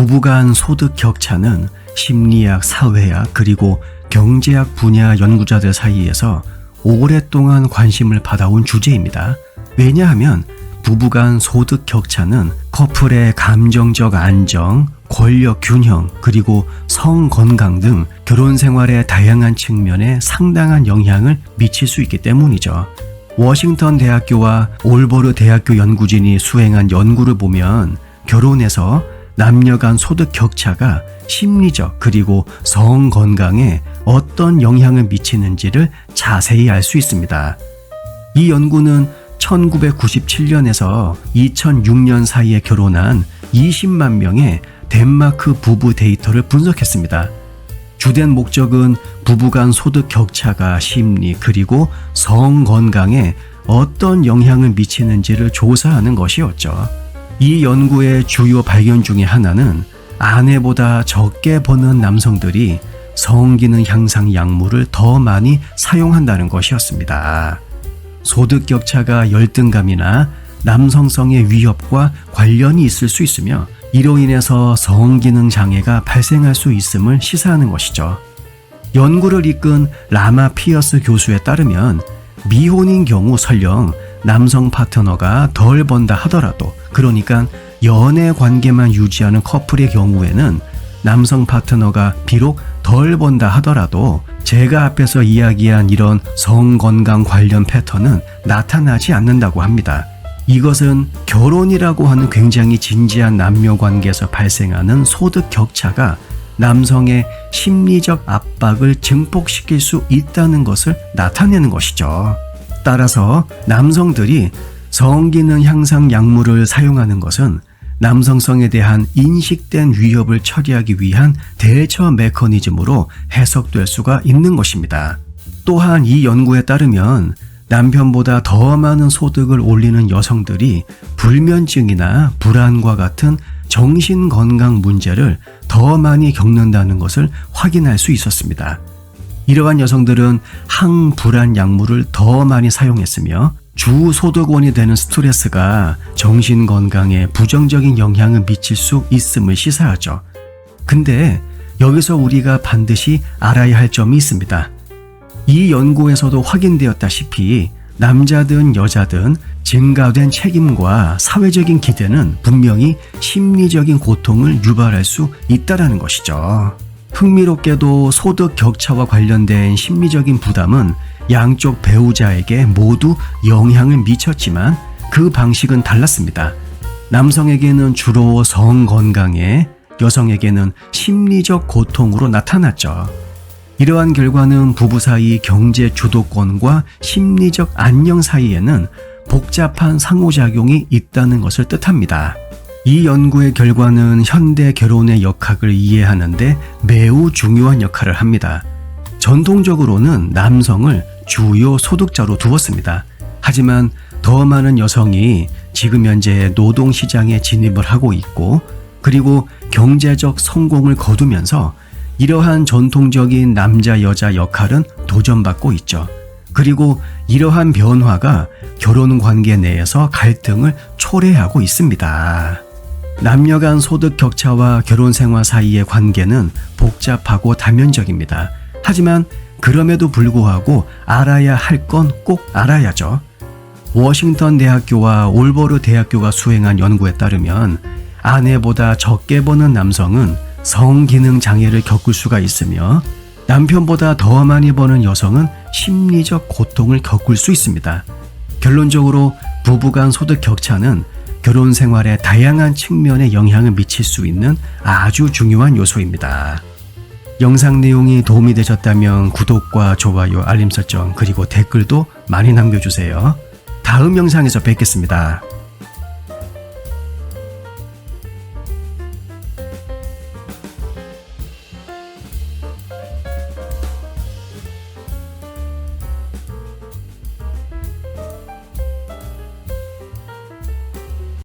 부부간 소득 격차는 심리학, 사회학, 그리고 경제학 분야 연구자들 사이에서 오랫동안 관심을 받아온 주제입니다. 왜냐하면 부부간 소득 격차는 커플의 감정적 안정, 권력 균형, 그리고 성 건강 등 결혼 생활의 다양한 측면에 상당한 영향을 미칠 수 있기 때문이죠. 워싱턴 대학교와 올버르 대학교 연구진이 수행한 연구를 보면 결혼에서 남녀 간 소득 격차가 심리적 그리고 성 건강에 어떤 영향을 미치는지를 자세히 알 수 있습니다. 이 연구는 1997년에서 2006년 사이에 결혼한 20만 명의 덴마크 부부 데이터를 분석했습니다. 주된 목적은 부부 간 소득 격차가 심리 그리고 성 건강에 어떤 영향을 미치는지를 조사하는 것이었죠. 이 연구의 주요 발견 중에 하나는 아내보다 적게 버는 남성들이 성기능 향상 약물을 더 많이 사용한다는 것이었습니다. 소득 격차가 열등감이나 남성성의 위협과 관련이 있을 수 있으며 이로 인해서 성기능 장애가 발생할 수 있음을 시사하는 것이죠. 연구를 이끈 라마 피어스 교수에 따르면 미혼인 경우 설령 남성 파트너가 덜 번다 하더라도 그러니까 연애 관계만 유지하는 커플의 경우에는 남성 파트너가 비록 덜 번다 하더라도 제가 앞에서 이야기한 이런 성건강 관련 패턴은 나타나지 않는다고 합니다. 이것은 결혼이라고 하는 굉장히 진지한 남녀 관계에서 발생하는 소득 격차가 남성의 심리적 압박을 증폭시킬 수 있다는 것을 나타내는 것이죠. 따라서 남성들이 성기능 향상 약물을 사용하는 것은 남성성에 대한 인식된 위협을 처리하기 위한 대처 메커니즘으로 해석될 수가 있는 것입니다. 또한 이 연구에 따르면 남편보다 더 많은 소득을 올리는 여성들이 불면증이나 불안과 같은 정신 건강 문제를 더 많이 겪는다는 것을 확인할 수 있었습니다. 이러한 여성들은 항불안 약물을 더 많이 사용했으며 주 소득원이 되는 스트레스가 정신 건강에 부정적인 영향을 미칠 수 있음을 시사하죠. 근데 여기서 우리가 반드시 알아야 할 점이 있습니다. 이 연구에서도 확인되었다시피 남자든 여자든 증가된 책임과 사회적인 기대는 분명히 심리적인 고통을 유발할 수 있다라는 것이죠. 흥미롭게도 소득 격차와 관련된 심리적인 부담은 양쪽 배우자에게 모두 영향을 미쳤지만 그 방식은 달랐습니다. 남성에게는 주로 성 건강에, 여성에게는 심리적 고통으로 나타났죠. 이러한 결과는 부부 사이 경제 주도권과 심리적 안녕 사이에는 복잡한 상호작용이 있다는 것을 뜻합니다. 이 연구의 결과는 현대 결혼의 역학을 이해하는데 매우 중요한 역할을 합니다. 전통적으로는 남성을 주요 소득자로 두었습니다. 하지만 더 많은 여성이 지금 현재 노동 시장에 진입을 하고 있고 그리고 경제적 성공을 거두면서 이러한 전통적인 남자 여자 역할은 도전받고 있죠. 그리고 이러한 변화가 결혼 관계 내에서 갈등을 초래하고 있습니다. 남녀 간 소득 격차와 결혼 생활 사이의 관계는 복잡하고 다면적입니다. 하지만 그럼에도 불구하고 알아야 할 건 꼭 알아야죠. 워싱턴 대학교와 올버르 대학교가 수행한 연구에 따르면 아내보다 적게 버는 남성은 성기능 장애를 겪을 수가 있으며 남편보다 더 많이 버는 여성은 심리적 고통을 겪을 수 있습니다. 결론적으로 부부간 소득 격차는 결혼 생활의 다양한 측면에 영향을 미칠 수 있는 아주 중요한 요소입니다. 영상 내용이 도움이 되셨다면 구독과 좋아요, 알림 설정, 그리고 댓글도 많이 남겨주세요. 다음 영상에서 뵙겠습니다.